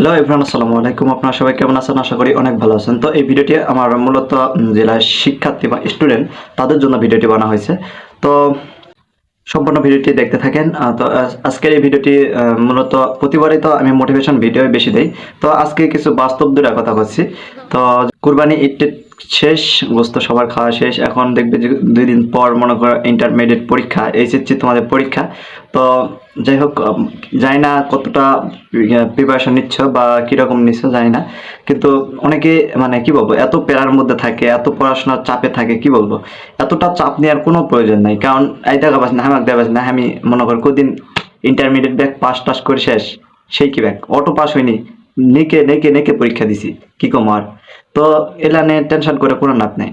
Hello everyone আসসালামু আলাইকুম। আপনারা সবাই কেমন আছেন? আশা করি অনেক ভালো আছেন। তো এই ভিডিওটি আমার মূলত জেলার শিক্ষার্থী বা স্টুডেন্ট তাদের জন্য ভিডিওটি বানা হয়েছে। তো সম্পূর্ণ ভিডিওটি দেখতে থাকেন। তো আজকের এই ভিডিওটি মূলত প্রতিবারই তো আমি মোটিভেশন ভিডিও বেশি দেই। তো আজকে কিছু বাস্তব দূরের কথা করছি তো কুরবানি ঈদ শেষ, গোস্ত সবার খাওয়া শেষ। এখন দেখবে যে দুই দিন পর মনে করো ইন্টারমিডিয়েট পরীক্ষা এইচএসসি তোমাদের পরীক্ষা। তো যাই হোক জানি না কতটা প্রিপারেশন নিচ্ছ বা কীরকম নিচ্ছ, জানি না। কিন্তু অনেকে মানে কি বলব, এত প্যারার মধ্যে থাকে, এত পড়াশোনার চাপে থাকে, কি বলব? এতটা চাপ নেওয়ার কোনো প্রয়োজন নাই। কারণ এই দেখা পাচ্ছি না হামাক দেখা না, আমি মনে কর কদিন ইন্টারমিডিয়েট ব্যাগ পাস টাস করে শেষ। সেই কি ব্যাগ অটো পাস হয়নি। নেকে নেকে নেকে পরীক্ষা দিছি, কি কম আর? তো এলা নিয়ে টেনশন করে কোনো লাভ নেই।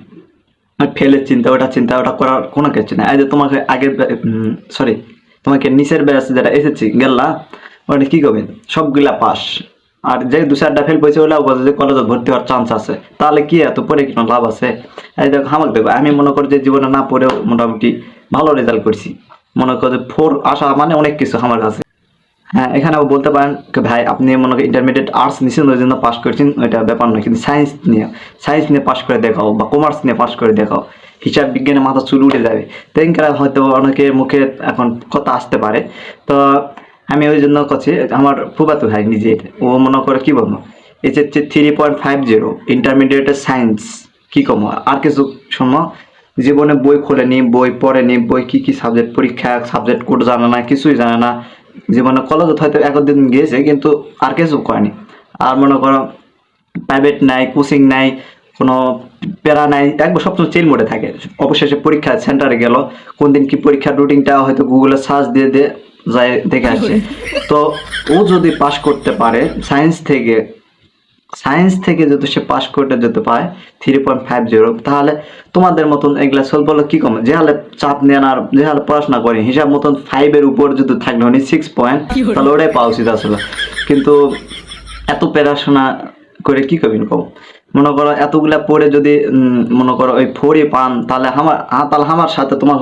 ফেলের চিন্তা, ওটা চিন্তা, ওটা করার কোনো কিছু নেই। যে তোমাকে আগের সরি তোমাকে নিচের ব্যাচ যেটা এসেছি গেলা ওটা কি করবেন সবগুলা পাস আর যে দু চারটা ফেল পেয়েছে ওগুলা বলছে যে কলেজে ভর্তি হওয়ার চান্স আছে। তাহলে কি এত পরে কোনো লাভ আছে? এই দেখো, আমাকে দেখো, আমি মনে করি যে জীবনে না পড়েও মোটামুটি ভালো রেজাল্ট করছি। মনে করো যে ফোর আসা মানে অনেক কিছু আমার কাছে। হ্যাঁ এখানে আবার বলতে পারেন ভাই, আপনি মনে করেন ইন্টারমিডিয়েট আর্টস নিয়েছেন ওই জন্য পাস করেছেন, ওইটা ব্যাপার নয়, কিন্তু সায়েন্স নিয়ে সায়েন্স নিয়ে পাস করে দেখাও বা কমার্স নিয়ে পাস করে দেখাও, হিসাব বিজ্ঞানে মাথা চুল উঠে যাবে। তেনকারা হয়তো অনেকের মুখে এখন কথা আসতে পারে। তো আমি ওই জন্য করছি, আমার ফুবাতো ভাই নিজে, ও মনে করে কি বলব এই যে থ্রি পয়েন্ট ফাইভ জিরো ইন্টারমিডিয়েটের সায়েন্স কি কম, আর কিছু শোনো, জীবনে বই খোলেনি, বই পড়েনি, বই কি কি সাবজেক্ট পরীক্ষা সাবজেক্ট কোড জানে না, কিছুই জানে না জীবনে কলেজ হয়তো একদিন গিয়েছে, কিন্তু আর কিছু করেনি। আর মনে করো প্রাইভেট নাই কোচিং নাই, কোনো প্যারা নাই, একবার সবসময় চেল মোডে থাকে। অবশেষে পরীক্ষা সেন্টারে গেল কোন দিন কি পরীক্ষার রুটিনটা হয়তো গুগলে সার্চ দিয়ে দিয়ে যায়, দেখে আসছে। তো ও যদি পাশ করতে পারে সায়েন্স থেকে সায়েন্স থেকে যদি সে পাস করতে যেতে পারে থ্রি পয়েন্ট ফাইভ জিরো তাহলে তোমাদের মতন এগুলা সল বলো কি কম যে হালে চাপ নেন আর যে হালে পড়াশোনা করে হিসাব মতন ফাইভের উপর যদি থাকলে উনি সিক্স পয়েন্ট তাহলে ওটাই পাওয়া উচিত আসলে। কিন্তু এত পড়াশোনা করে কি করবেন কম মনে করো এতগুলা পড়ে যদি মনে করো ওই ফোরে পান তাহলে আমার তাহলে আমার সাথে তোমার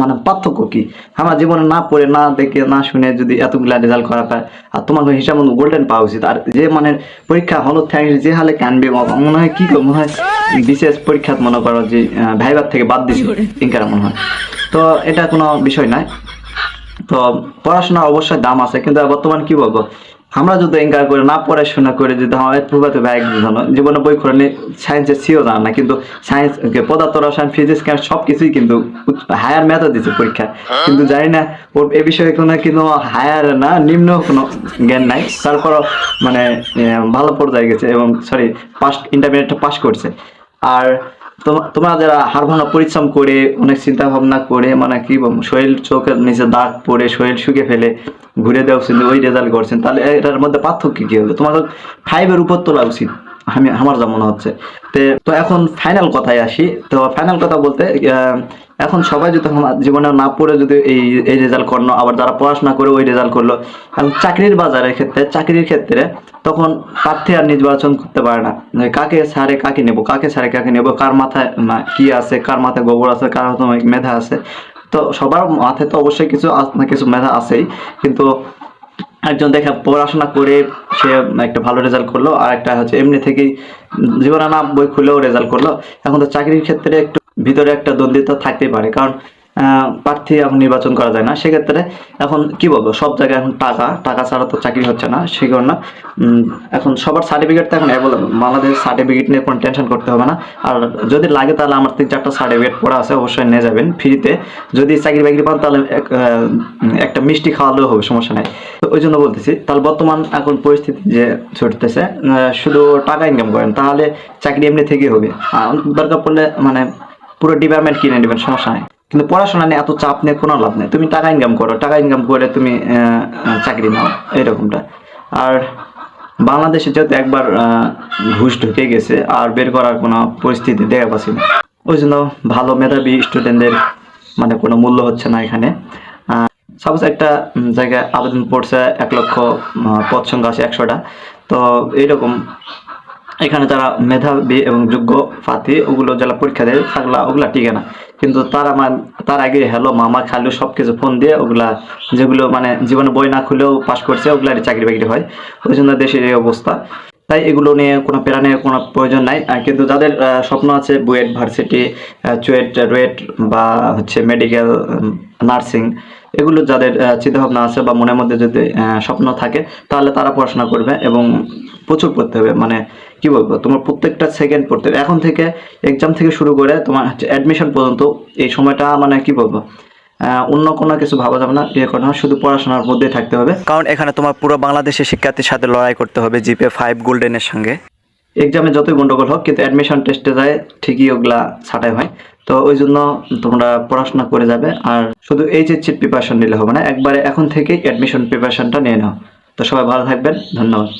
মানে পার্থক্য কি? আমার জীবনে না পড়ে না দেখে না শুনে যদি এতগুলা রেজাল্ট করা পায় আর তোমার হিসাব মতো গোল্ডেন পাওয়া উচিত আর যে মানে পরীক্ষা হলো থ্যাংক যে হালে কানবে মনে হয় কি মনে হয় বিশেষ পরীক্ষা মনে করো যে ভাইবার থেকে বাদ দিচ্ছে ইনকার মনে হয়। তো এটা কোনো বিষয় নয় তো পড়াশোনা অবশ্যই দাম আছে কিন্তু বর্তমান কি বলব? আমরা যদি এনকার করে, না পড়াশোনা করে যদি আমার প্রভাতে ব্যাগ জানো জীবনে বই করে নিয়ে সায়েন্সের সিও জানা না, কিন্তু সায়েন্স পদার্থ, রসায়ন ফিজিক্স কেন সব কিছুই কিন্তু হায়ার ম্যাথও দিচ্ছে পরীক্ষা কিন্তু জানি না, ওর এ বিষয়ে কোনো কিন্তু হায়ার না, নিম্ন কোনো জ্ঞান নাই। তারপর মানে ভালো পর্যায়ে গেছে এবং সরি পাস ইন্টারমিডিয়েটটা পাস করছে। আর তোমরা যারা হাড় ভাঙা পরিশ্রম করে, অনেক চিন্তা ভাবনা করে মানে কি শরীর চোখের নিচে দাগ পরে শরীর শুকে ফেলে, ঘুরে দেওয়া উচিত ওই রেজাল্ট করছেন, তাহলে এটার মধ্যে পার্থক্য কি হলো তোমার ফাইভের উপর তোলা উচিত, আমি আমার যা মনে হচ্ছে। তো এখন ফাইনাল কথায় আসি। তো ফাইনাল কথা বলতে এখন সবাই যদি জীবনে না পড়ে যদি এই এই রেজাল্ট করল, আবার যারা পড়াশোনা করে ওই রেজাল্ট করল এখন চাকরির বাজারের ক্ষেত্রে, চাকরির ক্ষেত্রে তখন প্রার্থী আর নির্বাচন করতে পারে না। কাকে সারে কাকে নেব, কাকে সারে কাকে নেব, কার মাথায় কি আছে, কার মাথায় গোবর আছে, কার হয়তো মেধা আছে। তো সবার মাথায় তো অবশ্যই কিছু কিছু মেধা আছেই, কিন্তু একজন দেখা পড়াশোনা করে সে একটা ভালো রেজাল্ট করল, আর একটা হচ্ছে এমনি থেকেই জীবনে না বই খুলেও রেজাল্ট করল। এখন তো চাকরির ক্ষেত্রে একটু ভিতরে একটা দ্বন্দ্বিতা থাকতেই পারে। কারণ প্রার্থী এখন নির্বাচন করা যায় না। সেক্ষেত্রে এখন কি বলব, সব জায়গায় এখন টাকা টাকা ছাড়া তো চাকরি হচ্ছে না সেই কারণে এখন সবার সার্টিফিকেট তো এখন অ্যাভেলেবল বাংলাদেশ সার্টিফিকেট নিয়ে কোনো টেনশন করতে হবে না। আর যদি লাগে তাহলে আমার তিন চারটা সার্টিফিকেট পড়া আছে, অবশ্যই নিয়ে যাবেন ফ্রিতে যদি চাকরি বাকরি পান তাহলে একটা মিষ্টি খাওয়ালেও হবে, সমস্যা নাই। তো ওই জন্য বলতেছি, তাহলে বর্তমান এখন পরিস্থিতি যে ছুটতেছে শুধু টাকা ইনকাম করেন, তাহলে চাকরি এমনি থেকেই হবে। দরকার পড়লে মানে পুরো ডিপার্টমেন্ট কিনে নেবেন, সমস্যা নেই। কিন্তু পড়াশোনা নিয়ে এত চাপ নিয়ে কোনো লাভ নেই। তুমি টাকা ইনকাম করো, টাকা ইনকাম করে তুমি চাকরি নাও, এরকমটা। আর বাংলাদেশে যেহেতু একবার ঘুষ ঢুকে গেছে, আর বের করার কোনো পরিস্থিতি দেখা পাচ্ছি না। ওই জন্য ভালো মেধাবী স্টুডেন্টদের মানে কোনো মূল্য হচ্ছে না এখানে। সাপোজ একটা জায়গায় আবেদন পড়ছে এক লক্ষ পদ সংখ্যা আছে একশোটা। তো এইরকম এখানে যারা মেধাবী এবং যোগ্য প্রার্থী, ওগুলো যারা পরীক্ষা দেয় থাকলা ওগুলা টিকে না। কিন্তু তার তার আগে হ্যালো মামা, খালু সব কিছু ফোন দিয়ে ওগুলা যেগুলো মানে জীবনে বই না খুলেও পাশ করছে ওগুলা চাকরি বাকরি হয়। ওই জন্য দেশের এই অবস্থা। তাই এগুলো নিয়ে কোনো প্ল্যানের কোনো প্রয়োজন নাই। কিন্তু যাদের স্বপ্ন আছে বুয়েট ভার্সিটি চুয়েট রুয়েট বা হচ্ছে মেডিকেল নার্সিং এগুলো যাদের চিন্তাভাবনা আছে বা মনের মধ্যে যদি স্বপ্ন থাকে তাহলে তারা পড়াশোনা করবে এবং প্রচুর পড়তে হবে। মানে কি বলব তোমার প্রত্যেকটা সেকেন্ড পড়তে হবে। এখন থেকে এক্সাম থেকে শুরু করে তোমার অ্যাডমিশন পর্যন্ত এই সময়টা মানে কি বলব অন্য কোনো কিছু ভাবা যাবে না। ইয়ে করা শুধু পড়াশোনার মধ্যেই থাকতে হবে। কারণ এখানে তোমার পুরো বাংলাদেশের শিক্ষার্থীর সাথে লড়াই করতে হবে জিপে ফাইভ গোল্ডেনের সঙ্গে। এক্সামে যতই গন্ডগোল হোক কিন্তু অ্যাডমিশন টেস্টে যায় ঠিকই ওগুলা ছাটাই হয়। তো ওই জন্য তোমরা পড়াশোনা করে যাবে। আর শুধু এইচএসসির প্রিপারেশন নিলে হবে না, একবারে এখন থেকে অ্যাডমিশন প্রিপারেশনটা নিয়ে নাও। তো সবাই ভালো থাকবেন, ধন্যবাদ।